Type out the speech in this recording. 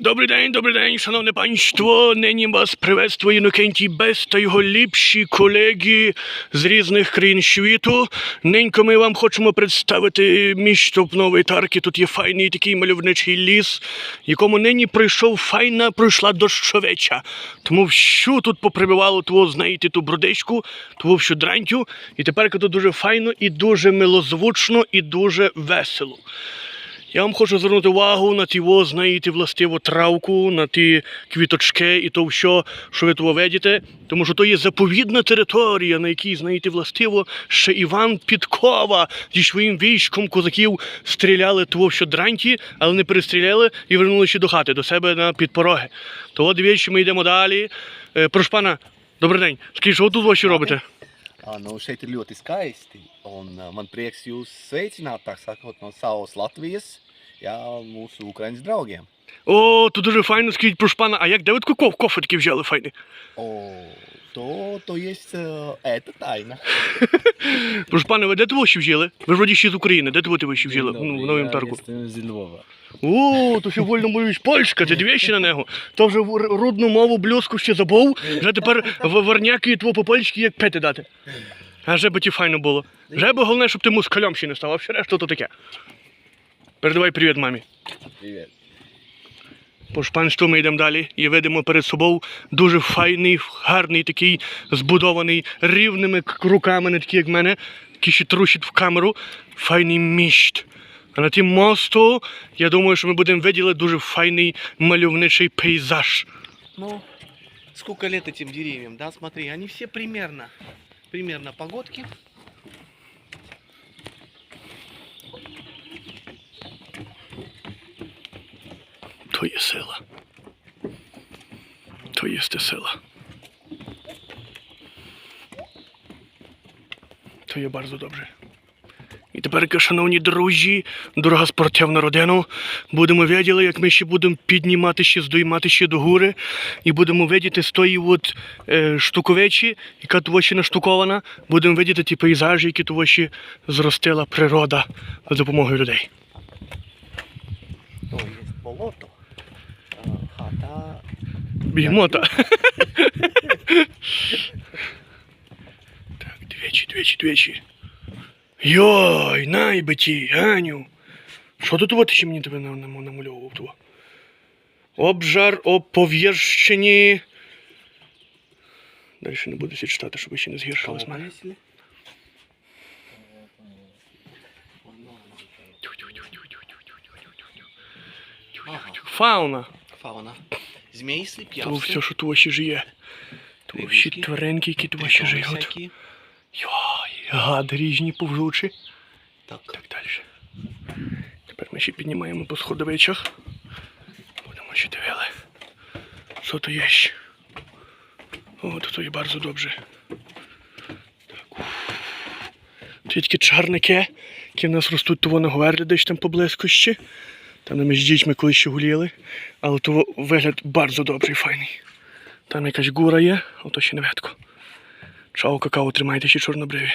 Добрий день, добрий день, шановне панство. Нині вас приветствує Інокентій Бес та його ліпші колеги з різних країн світу. Ненько ми вам хочемо представити місто Нової Тарки. Тут є файний такий мальовничий ліс, якому нині прийшов файна, пройшла дощовеча. Тому всю тут поприбивало того, знаєте, ту бродичку, того всю дрантю. І тепер тут дуже файно і дуже милозвучно, і дуже весело. Я вам хочу звернути увагу на ті, во, знаєте, властиво травку, на ті квіточки і то все, що ви того видите. Тому що то є заповідна територія, на якій, знаєте, властиво ще Іван Підкова зі своїм військом козаків стріляли того, що дранті, але не перестріляли і вернули ще до хати, до себе на підпороги. То от дивіться, ми йдемо далі. Е, прошу пана, добрий день. Скажіть, що ви тут ваші робите? Nu, šeit ir ļoti skaisti. Un, man prieks jūs sveicināt, tā sakot, no savas Latvijas, jā, mūsu Ukraiņas draugiem. О, тут дуже файно, скажіть, прошу пана, а як де ви таку коф, кофе такі взяли файний? O, to, to jest ā, ēta taina. Прошу пане, ви де того ще взяли? Ви ж вроді ще з України, де того ви ще взяли? Ну, в новому тарку. Jestem z Lwowa. О, то ще вольно мовиш польська, ти двічі на нього. То вже рудну мову блюзку ще забув, вже тепер в- варняки тво по-польськи як пети дати. А вже би ті файно було. Вже би головне, щоб ти москалем ще не став, а все решта то таке. Передавай привіт мамі. Привет. По панство ми йдемо далі і видимо перед собою дуже файний, гарний такий, збудований рівними руками, не такі, як мене, які ще трусять в камеру, файний міст. А на тім мосту, я думаю, що ми будемо виділи дуже файний мальовничий пейзаж. Ну, сколько лет этим деревьям, да? Смотри, они все примерно, примерно погодки. То є сила. То є сила. То є bardzo добре. І тепер, шановні друзі, дорога спортивна родина, будемо виділи, як ми ще будемо піднімати ще, здоймати ще до гори, і будемо видіти з тої от, е, штуковичі, яка того ще наштукована, будемо видіти ті пейзажі, які того ще зростила природа за допомогою людей. То болото. А, Хата. Бігмота. так, двічі, двічі, двічі. Йой, найбиті, Ганю. Що тут от ще мені тебе нам- нам- намальовував? того? Обжар, оповєрщені. Далі не буду всі читати, щоб ще не згіршили з Кого мене. повесили? Ага, Фауна. фауна. Змейсы, То пьявцы. все, що тут ще жиє. То всі Рибки. тваринки, які тут ще питоны живуть. всякие. Йой, гади різні повзучі. Так, Так далі. Тепер ми ще піднімаємо по сходовичах. Будемо ще дивили. Що то є ще? О, то, то є дуже добре. Так. уф. Тут є такі чарники, які в нас ростуть того на говерді, десь там поблизькощі. Там де ми з дітьми колись ще гуляли. Але то вигляд дуже добрий, файний. Там якась гура є, ото ще не видко. Чао, какао, тримайте ще чорнобриві.